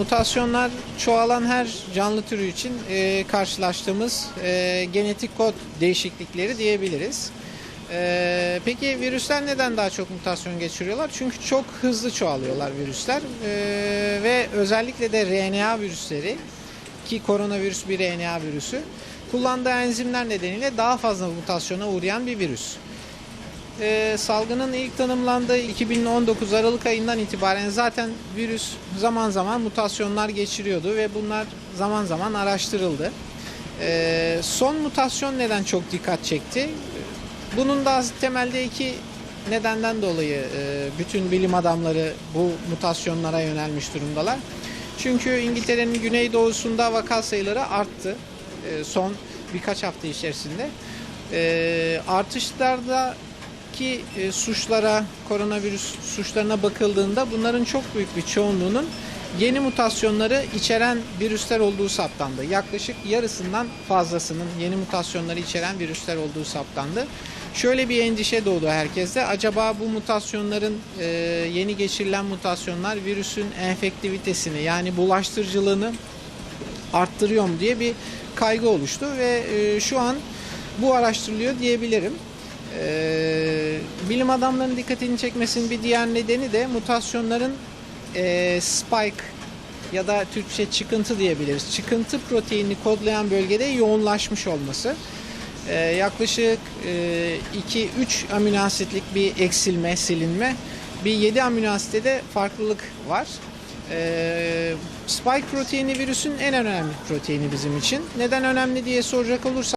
Mutasyonlar çoğalan her canlı türü için e, karşılaştığımız e, genetik kod değişiklikleri diyebiliriz. E, peki virüsler neden daha çok mutasyon geçiriyorlar? Çünkü çok hızlı çoğalıyorlar virüsler E, ve özellikle de RNA virüsleri ki koronavirüs bir RNA virüsü kullandığı enzimler nedeniyle daha fazla mutasyona uğrayan bir virüs. Ee, salgının ilk tanımlandığı 2019 Aralık ayından itibaren zaten virüs zaman zaman mutasyonlar geçiriyordu ve bunlar zaman zaman araştırıldı. Ee, son mutasyon neden çok dikkat çekti? Bunun da temelde iki nedenden dolayı e, bütün bilim adamları bu mutasyonlara yönelmiş durumdalar. Çünkü İngiltere'nin güneydoğusunda vaka sayıları arttı e, son birkaç hafta içerisinde. E, artışlarda ki e, suçlara, koronavirüs suçlarına bakıldığında bunların çok büyük bir çoğunluğunun yeni mutasyonları içeren virüsler olduğu saptandı. Yaklaşık yarısından fazlasının yeni mutasyonları içeren virüsler olduğu saptandı. Şöyle bir endişe doğdu herkeste. Acaba bu mutasyonların e, yeni geçirilen mutasyonlar virüsün enfektivitesini yani bulaştırıcılığını arttırıyor mu diye bir kaygı oluştu ve e, şu an bu araştırılıyor diyebilirim. Ee, bilim adamlarının dikkatini çekmesinin bir diğer nedeni de mutasyonların e, spike ya da Türkçe çıkıntı diyebiliriz. Çıkıntı proteinini kodlayan bölgede yoğunlaşmış olması. Ee, yaklaşık e, 2-3 amino asitlik bir eksilme, silinme. Bir 7 amino asitte farklılık var. Ee, spike proteini virüsün en önemli proteini bizim için. Neden önemli diye soracak olursak